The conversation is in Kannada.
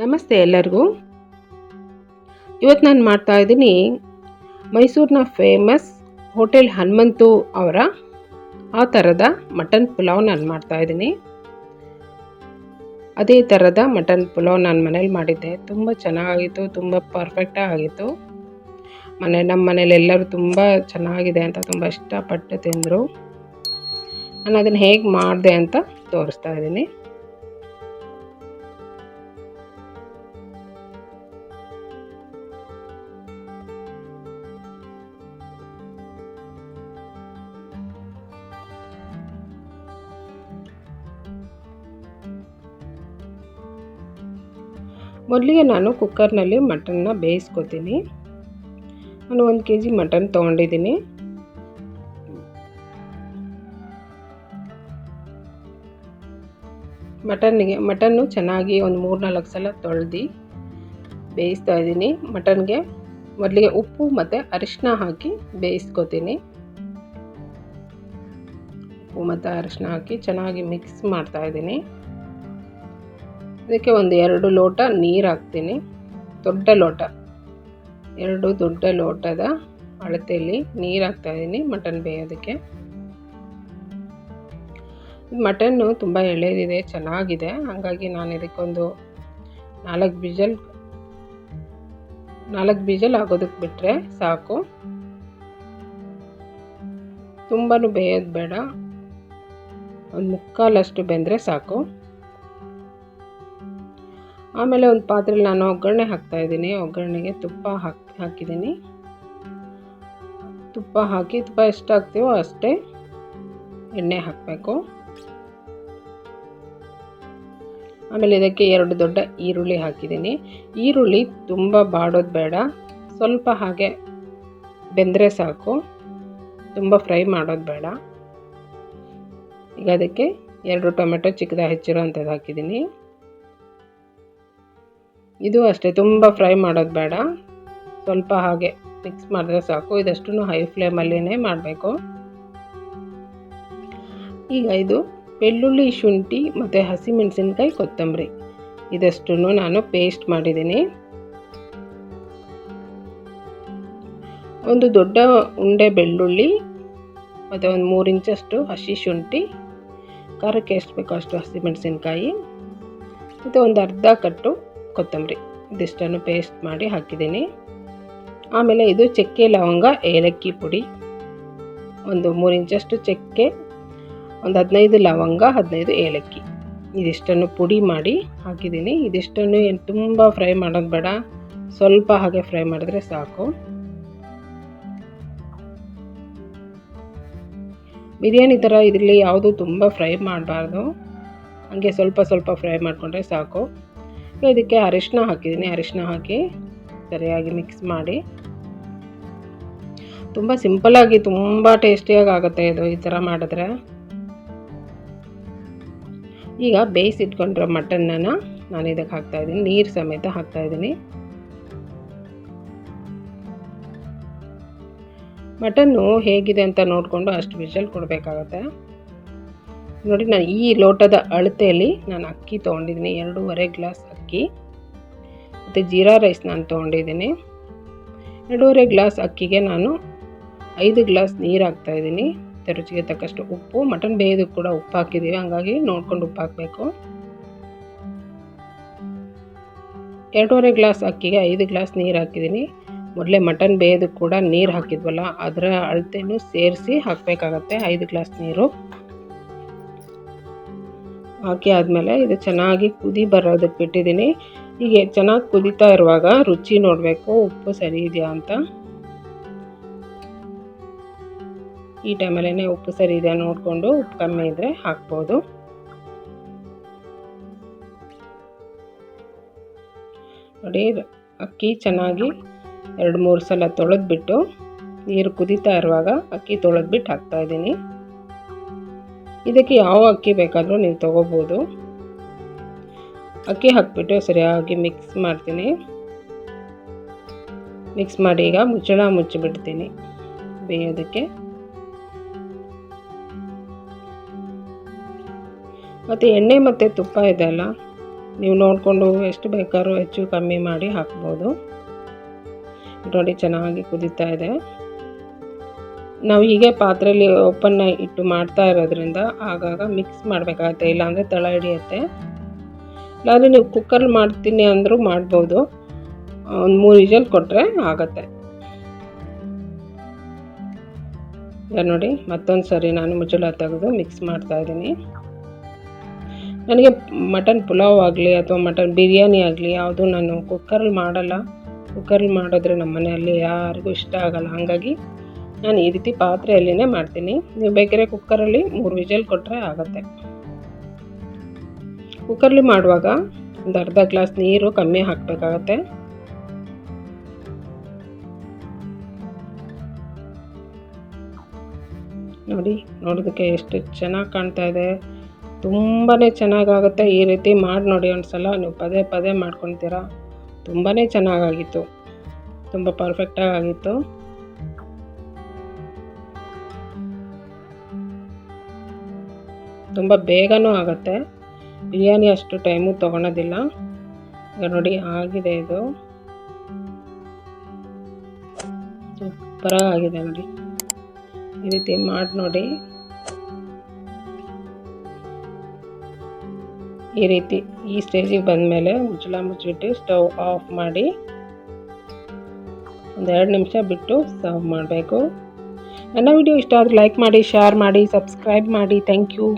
ನಮಸ್ತೆ ಎಲ್ಲರಿಗೂ. ಇವತ್ತು ನಾನು ಮಾಡ್ತಾ ಇದ್ದೀನಿ ಮೈಸೂರಿನ ಫೇಮಸ್ ಹೋಟೆಲ್ ಹನುಮಂತು ಅವರ ಆ ಥರದ ಮಟನ್ ಪುಲಾವ್ ನಾನು ಮಾಡ್ತಾ ಇದ್ದೀನಿ. ಅದೇ ಥರದ ಮಟನ್ ಪುಲಾವ್ ನಾನು ಮನೇಲಿ ಮಾಡಿದ್ದೆ. ತುಂಬ ಚೆನ್ನಾಗಿತ್ತು, ತುಂಬ ಪರ್ಫೆಕ್ಟಾಗಿ ಆಗಿತ್ತು. ಮನೆ ನಮ್ಮ ಮನೇಲಿ ಎಲ್ಲರೂ ತುಂಬ ಚೆನ್ನಾಗಿದೆ ಅಂತ ತುಂಬ ಇಷ್ಟಪಟ್ಟು ತಿಂದರು. ನಾನು ಅದನ್ನು ಹೇಗೆ ಮಾಡಿದೆ ಅಂತ ತೋರಿಸ್ತಾ ಇದ್ದೀನಿ. ಮೊದಲಿಗೆ ನಾನು ಕುಕ್ಕರ್ನಲ್ಲಿ ಮಟನ್ನ ಬೇಯಿಸ್ಕೊತೀನಿ. ನಾನು ಒಂದು ಕೆ ಜಿ ಮಟನ್ ತೊಗೊಂಡಿದ್ದೀನಿ. ಮಟನ್ನಿಗೆ, ಮಟನ್ನು ಚೆನ್ನಾಗಿ ಒಂದು ಮೂರು ನಾಲ್ಕು ಸಲ ತೊಳೆದು ಬೇಯಿಸ್ತಾ ಇದ್ದೀನಿ. ಮಟನ್ಗೆ ಮೊದಲಿಗೆ ಉಪ್ಪು ಮತ್ತು ಅರಿಶಿನ ಹಾಕಿ ಬೇಯಿಸ್ಕೊತೀನಿ. ಉಪ್ಪು ಮತ್ತು ಅರಿಶಿನ ಹಾಕಿ ಚೆನ್ನಾಗಿ ಮಿಕ್ಸ್ ಮಾಡ್ತಾ ಇದ್ದೀನಿ. ಇದಕ್ಕೆ ಒಂದು ಎರಡು ಲೋಟ ನೀರು ಹಾಕ್ತೀನಿ. ದೊಡ್ಡ ಲೋಟ. ಎರಡು ದೊಡ್ಡ ಲೋಟದ ಅಳತೆಯಲ್ಲಿ ನೀರು ಹಾಕ್ತಾಯಿದ್ದೀನಿ ಮಟನ್ ಬೇಯೋದಕ್ಕೆ. ಮಟನ್ನು ತುಂಬ ಎಳೆದಿದೆ, ಚೆನ್ನಾಗಿದೆ. ಹಾಗಾಗಿ ನಾನು ಇದಕ್ಕೊಂದು ನಾಲ್ಕು ಬೀಜಲ್ ನಾಲ್ಕು ಬೀಜಲ್ ಆಗೋದಕ್ಕೆ ಬಿಟ್ಟರೆ ಸಾಕು. ತುಂಬಾ ಬೇಯೋದು ಬೇಡ. ಒಂದು ಮುಕ್ಕಾಲಷ್ಟು ಬೆಂದರೆ ಸಾಕು. ಆಮೇಲೆ ಒಂದು ಪಾತ್ರೆಲಿ ನಾನು ಒಗ್ಗರಣೆ ಹಾಕ್ತಾ ಇದ್ದೀನಿ. ಒಗ್ಗರಣೆಗೆ ತುಪ್ಪ ಹಾಕಿ, ಹಾಕಿದ್ದೀನಿ. ತುಪ್ಪ ಹಾಕಿ, ತುಪ್ಪ ಎಷ್ಟು ಹಾಕ್ತೀವೋ ಅಷ್ಟೇ ಎಣ್ಣೆ ಹಾಕಬೇಕು. ಆಮೇಲೆ ಇದಕ್ಕೆ ಎರಡು ದೊಡ್ಡ ಈರುಳ್ಳಿ ಹಾಕಿದ್ದೀನಿ. ಈರುಳ್ಳಿ ತುಂಬ ಬಾಡೋದು ಬೇಡ. ಸ್ವಲ್ಪ ಹಾಗೆ ಬೆಂದರೆ ಸಾಕು. ತುಂಬ ಫ್ರೈ ಮಾಡೋದು ಬೇಡ. ಈಗ ಅದಕ್ಕೆ ಎರಡು ಟೊಮೆಟೊ ಚಿಕ್ಕದಾಗಿ ಹೆಚ್ಚಿರೋ ಅಂಥದ್ದು ಹಾಕಿದ್ದೀನಿ. ಇದು ಅಷ್ಟೇ, ತುಂಬ ಫ್ರೈ ಮಾಡೋದು ಬೇಡ. ಸ್ವಲ್ಪ ಹಾಗೆ ಮಿಕ್ಸ್ ಮಾಡಿದ್ರೆ ಸಾಕು. ಇದಷ್ಟು ಹೈ ಫ್ಲೇಮಲ್ಲೇ ಮಾಡಬೇಕು. ಈಗ ಇದು ಬೆಳ್ಳುಳ್ಳಿ, ಶುಂಠಿ ಮತ್ತು ಹಸಿಮೆಣಸಿನ್ಕಾಯಿ ಕೊತ್ತಂಬರಿ. ಇದಷ್ಟು ನಾನು ಪೇಸ್ಟ್ ಮಾಡಿದ್ದೀನಿ. ಒಂದು ದೊಡ್ಡ ಉಂಡೆ ಬೆಳ್ಳುಳ್ಳಿ ಮತ್ತು ಒಂದು ಮೂರು ಇಂಚಷ್ಟು ಹಸಿ ಶುಂಠಿ. ಖಾರಕ್ಕೆ ಎಷ್ಟು ಬೇಕೋ ಅಷ್ಟು ಹಸಿಮೆಣಸಿನ್ಕಾಯಿ. ಮತ್ತು ಒಂದು ಅರ್ಧ ಕಟ್ಟು ಕೊತ್ತಂಬರಿ. ಇದಿಷ್ಟನ್ನು ಪೇಸ್ಟ್ ಮಾಡಿ ಹಾಕಿದ್ದೀನಿ. ಆಮೇಲೆ ಇದು ಚಕ್ಕೆ ಲವಂಗ, ಏಲಕ್ಕಿ ಪುಡಿ. ಒಂದು ಮೂರು ಇಂಚಷ್ಟು ಚಕ್ಕೆ, ಒಂದು ಹದಿನೈದು ಲವಂಗ, ಹದಿನೈದು ಏಲಕ್ಕಿ. ಇದಿಷ್ಟನ್ನು ಪುಡಿ ಮಾಡಿ ಹಾಕಿದ್ದೀನಿ. ಇದಿಷ್ಟನ್ನು ಏನು ತುಂಬ ಫ್ರೈ ಮಾಡೋದು ಬೇಡ. ಸ್ವಲ್ಪ ಹಾಗೆ ಫ್ರೈ ಮಾಡಿದ್ರೆ ಸಾಕು. ಬಿರಿಯಾನಿ ಥರ ಇದರಲ್ಲಿ ಯಾವುದು ತುಂಬ ಫ್ರೈ ಮಾಡಬಾರ್ದು. ಹಾಗೆ ಸ್ವಲ್ಪ ಸ್ವಲ್ಪ ಫ್ರೈ ಮಾಡಿಕೊಂಡ್ರೆ ಸಾಕು. ಇದಕ್ಕೆ ಅರಿಶಿನ ಹಾಕಿದ್ದೀನಿ. ಅರಿಶಿನ ಹಾಕಿ ಸರಿಯಾಗಿ ಮಿಕ್ಸ್ ಮಾಡಿ. ತುಂಬ ಸಿಂಪಲ್ಲಾಗಿ ತುಂಬ ಟೇಸ್ಟಿಯಾಗಿ ಆಗುತ್ತೆ ಇದು ಈ ಥರ ಮಾಡಿದ್ರೆ. ಈಗ ಬೇಯಿಸಿಟ್ಕೊಂಡಿರೋ ಮಟನ್ನ ನಾನು ಇದಕ್ಕೆ ಹಾಕ್ತಾಯಿದ್ದೀನಿ ನೀರು ಸಮೇತ ಹಾಕ್ತಾಯಿದ್ದೀನಿ ಮಟನ್ನು ಹೇಗಿದೆ ಅಂತ ನೋಡಿಕೊಂಡು ಅಷ್ಟು ವಿಷಲ್ ಕೊಡಬೇಕಾಗತ್ತೆ. ನೋಡಿ, ನಾನು ಈ ಲೋಟದ ಅಳತೆಯಲ್ಲಿ ನಾನು ಅಕ್ಕಿ ತೊಗೊಂಡಿದ್ದೀನಿ. ಎರಡೂವರೆ ಗ್ಲಾಸ್ ಅಕ್ಕಿ, ಮತ್ತು ಜೀರಾ ರೈಸ್ ನಾನು ತೊಗೊಂಡಿದ್ದೀನಿ. ಎರಡೂವರೆ ಗ್ಲಾಸ್ ಅಕ್ಕಿಗೆ ನಾನು ಐದು ಗ್ಲಾಸ್ ನೀರು ಹಾಕ್ತಾಯಿದ್ದೀನಿ ಮತ್ತು ರುಚಿಗೆ ತಕ್ಕಷ್ಟು ಉಪ್ಪು, ಮಟನ್ ಬೇಯೋದಕ್ಕೆ ಕೂಡ ಉಪ್ಪು ಹಾಕಿದ್ದೀವಿ. ಹಂಗಾಗಿ ನೋಡ್ಕೊಂಡು ಉಪ್ಪು ಹಾಕಬೇಕು. ಎರಡೂವರೆ ಗ್ಲಾಸ್ ಅಕ್ಕಿಗೆ ಐದು ಗ್ಲಾಸ್ ನೀರು ಹಾಕಿದ್ದೀನಿ. ಮೊದಲೇ ಮಟನ್ ಬೇಯೋದಕ್ಕೆ ಕೂಡ ನೀರು ಹಾಕಿದ್ವಲ್ಲ, ಅದರ ಅಳತೆನೂ ಸೇರಿಸಿ ಹಾಕಬೇಕಾಗತ್ತೆ. ಐದು ಗ್ಲಾಸ್ ನೀರು. ಹಾಕಿ ಆದಮೇಲೆ ಇದು ಚೆನ್ನಾಗಿ ಕುದಿ ಬರೋದಕ್ಕೆ ಬಿಟ್ಟಿದ್ದೀನಿ. ಹೀಗೆ ಚೆನ್ನಾಗಿ ಕುದೀತಾ ಇರುವಾಗ ರುಚಿ ನೋಡಬೇಕು, ಉಪ್ಪು ಸರಿ ಇದೆಯಾ ಅಂತ. ಈ ಟೈಮಲ್ಲೇ ಉಪ್ಪು ಸರಿ ಇದೆಯಾ ನೋಡಿಕೊಂಡು ಉಪ್ಪು ಕಮ್ಮಿ ಇದ್ದರೆ ಹಾಕ್ಬೋದು. ನೋಡಿ, ಅಕ್ಕಿ ಚೆನ್ನಾಗಿ ಎರಡು ಮೂರು ಸಲ ತೊಳೆದ್ಬಿಟ್ಟು ನೀರು ಕುದೀತಾ ಇರುವಾಗ ಅಕ್ಕಿ ತೊಳೆದ್ಬಿಟ್ಟು ಹಾಕ್ತಾಯಿದ್ದೀನಿ ಇದಕ್ಕೆ ಯಾವ ಅಕ್ಕಿ ಬೇಕಾದರೂ ನೀವು ತೊಗೋಬೋದು. ಅಕ್ಕಿ ಹಾಕ್ಬಿಟ್ಟು ಸರಿಯಾಗಿ ಮಿಕ್ಸ್ ಮಾಡ್ತೀನಿ. ಮಿಕ್ಸ್ ಮಾಡಿ ಈಗ ಮುಚ್ಚಳ ಮುಚ್ಚಿಬಿಡ್ತೀನಿ ಬೇಯೋದಕ್ಕೆ. ಮತ್ತು ಎಣ್ಣೆ ಮತ್ತು ತುಪ್ಪ ಇದೆಯಲ್ಲ ನೀವು ನೋಡಿಕೊಂಡು ಎಷ್ಟು ಬೇಕಾದ್ರೂ ಹೆಚ್ಚು ಕಮ್ಮಿ ಮಾಡಿ ಹಾಕ್ಬೋದು. ನೋಡಿ ಚೆನ್ನಾಗಿ ಕುದೀತಾ ಇದೆ. ನಾವು ಹೀಗೆ ಪಾತ್ರೆಯಲ್ಲಿ ಓಪನ್ನ ಇಟ್ಟು ಮಾಡ್ತಾ ಇರೋದ್ರಿಂದ ಆಗಾಗ ಮಿಕ್ಸ್ ಮಾಡಬೇಕಾಗತ್ತೆ. ಇಲ್ಲಾಂದರೆ ತಳ ಹಿಡಿಯುತ್ತೆ. ಇಲ್ಲಾಂದರೆ ನೀವು ಕುಕ್ಕರ್ ಮಾಡ್ತೀನಿ ಅಂದರೂ ಮಾಡ್ಬೋದು. ಒಂದು ಮೂರು ವಿಜಲ್ ಕೊಟ್ಟರೆ ಆಗತ್ತೆ. ಈಗ ನೋಡಿ, ಮತ್ತೊಂದು ಸರಿ ನಾನು ಮುಚ್ಚಳ ತೆಗೆದು ಮಿಕ್ಸ್ ಮಾಡ್ತಾ ಇದ್ದೀನಿ. ನನಗೆ ಮಟನ್ ಪುಲಾವ್ ಆಗಲಿ ಅಥವಾ ಮಟನ್ ಬಿರಿಯಾನಿ ಆಗಲಿ ಯಾವುದು ನಾನು ಕುಕ್ಕರಲ್ಲಿ ಮಾಡಲ್ಲ. ಕುಕ್ಕರಲ್ಲಿ ಮಾಡಿದ್ರೆ ನಮ್ಮ ಮನೆಯಲ್ಲಿ ಯಾರಿಗೂ ಇಷ್ಟ ಆಗಲ್ಲ. ಹಾಗಾಗಿ ನಾನು ಈ ರೀತಿ ಪಾತ್ರೆಯಲ್ಲಿನೇ ಮಾಡ್ತೀನಿ. ನೀವು ಬೇಕಿದ್ರೆ ಕುಕ್ಕರಲ್ಲಿ ಮೂರು ವಿಜಲ್ ಕೊಟ್ಟರೆ ಆಗುತ್ತೆ. ಕುಕ್ಕರ್ಲಿ ಮಾಡುವಾಗ ಒಂದು ಅರ್ಧ ಗ್ಲಾಸ್ ನೀರು ಕಮ್ಮಿ ಹಾಕಬೇಕಾಗತ್ತೆ. ನೋಡಿ, ನೋಡೋದಕ್ಕೆ ಎಷ್ಟು ಚೆನ್ನಾಗಿ ಕಾಣ್ತಾ ಇದೆ. ತುಂಬಾ ಚೆನ್ನಾಗಾಗುತ್ತೆ ಈ ರೀತಿ ಮಾಡಿ ನೋಡಿ ಒಂದ್ಸಲ. ನೀವು ಪದೇ ಪದೇ ಮಾಡ್ಕೊತೀರಾ ತುಂಬಾ ಚೆನ್ನಾಗಾಗಿತ್ತು. ತುಂಬ ಪರ್ಫೆಕ್ಟಾಗಿ ಆಗಿತ್ತು. ತುಂಬ ಬೇಗನೂ ಆಗುತ್ತೆ. ಬಿರಿಯಾನಿ ಅಷ್ಟು ಟೈಮು ತೊಗೊಳೋದಿಲ್ಲ. ಈಗ ನೋಡಿ ಆಗಿದೆ ಇದು. ಸೂಪರಾಗಿ ಆಗಿದೆ ನೋಡಿ. ಈ ರೀತಿ ಮಾಡಿ ನೋಡಿ. ಈ ರೀತಿ ಈ ಸ್ಟೇಜಿಗೆ ಬಂದಮೇಲೆ ಮುಚ್ಚಳ ಮುಚ್ಚಿಬಿಟ್ಟು ಸ್ಟವ್ ಆಫ್ ಮಾಡಿ ಒಂದೆರಡು ನಿಮಿಷ ಬಿಟ್ಟು ಸರ್ವ್ ಮಾಡಬೇಕು. ನನ್ನ ವಿಡಿಯೋ ಇಷ್ಟ ಆದರೆ ಲೈಕ್ ಮಾಡಿ, ಶೇರ್ ಮಾಡಿ, ಸಬ್ಸ್ಕ್ರೈಬ್ ಮಾಡಿ. Thank you.